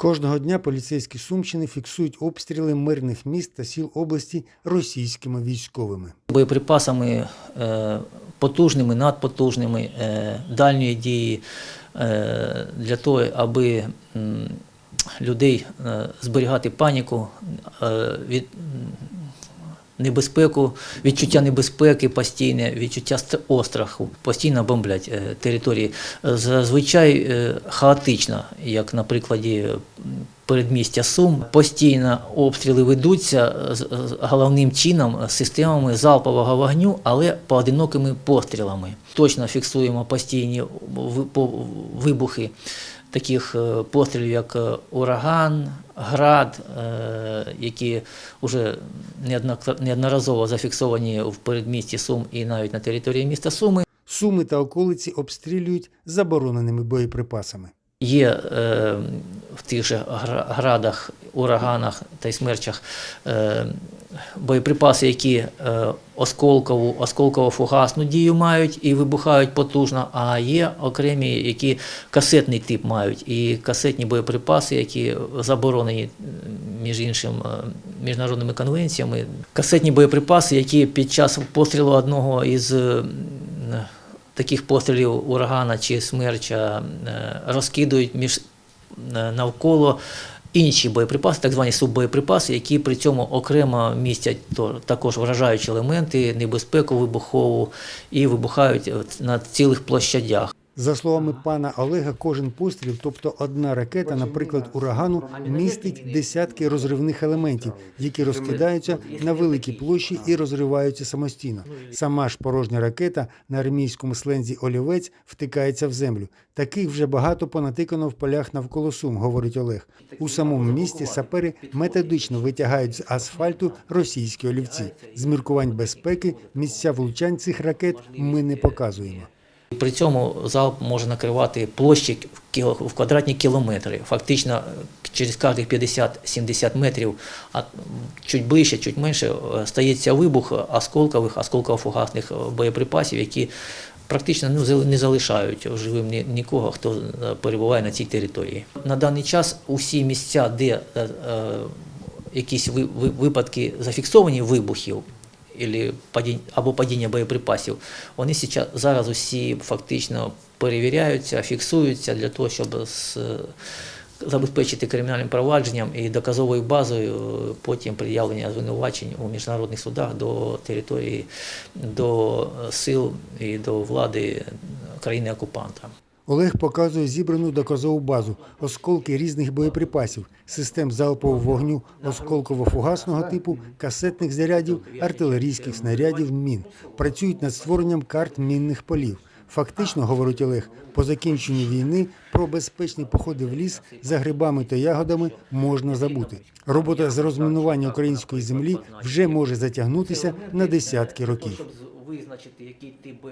Кожного дня поліцейські Сумщини фіксують обстріли мирних міст та сіл області російськими військовими. боєприпасами е, потужними, надпотужними, е, дальньої дії е, для того, аби людей зберігати паніку, небезпеку, відчуття небезпеки постійне, відчуття ст- остраху, постійно бомблять е, території. Е, Зазвичай е, хаотично, як на прикладі передмістя Сум. Постійно обстріли ведуться головним чином системами залпового вогню, але поодинокими пострілами. Точно фіксуємо постійні ви- вибухи таких е, пострілів, як е, ураган, град, е, які вже неодноразово зафіксовані в передмісті Сум і навіть на території міста Суми. Суми та околиці обстрілюють забороненими боєприпасами. Є в тих же гра- градах, ураганах та й смерчах е, боєприпаси, які е, осколкову, осколково-фугасну дію мають і вибухають потужно, а є окремі, які касетний тип мають, і касетні боєприпаси, які заборонені, між іншим, е, міжнародними конвенціями. Касетні боєприпаси, які під час пострілу одного із таких пострілів урагана чи смерча розкидують між навколо інші боєприпаси, так звані суббоєприпаси, які при цьому окремо містять то, також вражаючі елементи, небезпеку вибухову і вибухають е, на цілих площадях. За словами пана Олега, кожен постріл, тобто одна ракета, наприклад, урагану, містить десятки розривних елементів, які розкидаються на великій площі і розриваються самостійно. Сама ж порожня ракета на армійському слензі олівець втикається в землю. Таких вже багато понатикано в полях навколо Сум, говорить Олег. У самому місті сапери методично витягають з асфальту російські олівці. З міркувань безпеки місця влучань цих ракет ми не показуємо. При цьому залп може накривати площі в квадратні кілометри. Фактично е, через кожних 50-70 метрів, а чуть ближче, чуть менше, е, стається вибух осколкових, осколково-фугасних е, боєприпасів, які практично ну, не залишають живим ні- нікого, хто перебуває на цій території. На даний час усі місця, де е, е, якісь ви- ви- випадки зафіксовані вибухів, ілі падінь- або падіння боєприпасів, вони зараз усі фактично перевіряються, фіксуються для того, щоб з, забезпечити кримінальним провадженням і доказовою базою е, потім пред'явлення звинувачень у міжнародних судах до території, до сил і до влади країни-окупанта. Олег показує зібрану доказову базу, осколки різних боєприпасів, систем залпового вогню, осколково-фугасного типу, касетних зарядів, артилерійських снарядів, мін. Працюють над створенням карт мінних полів. Фактично, говорить Олег, по закінченні війни про безпечні походи в ліс за грибами та ягодами можна забути. Робота з розмінування української землі вже може затягнутися на десятки років. Визначити, який тип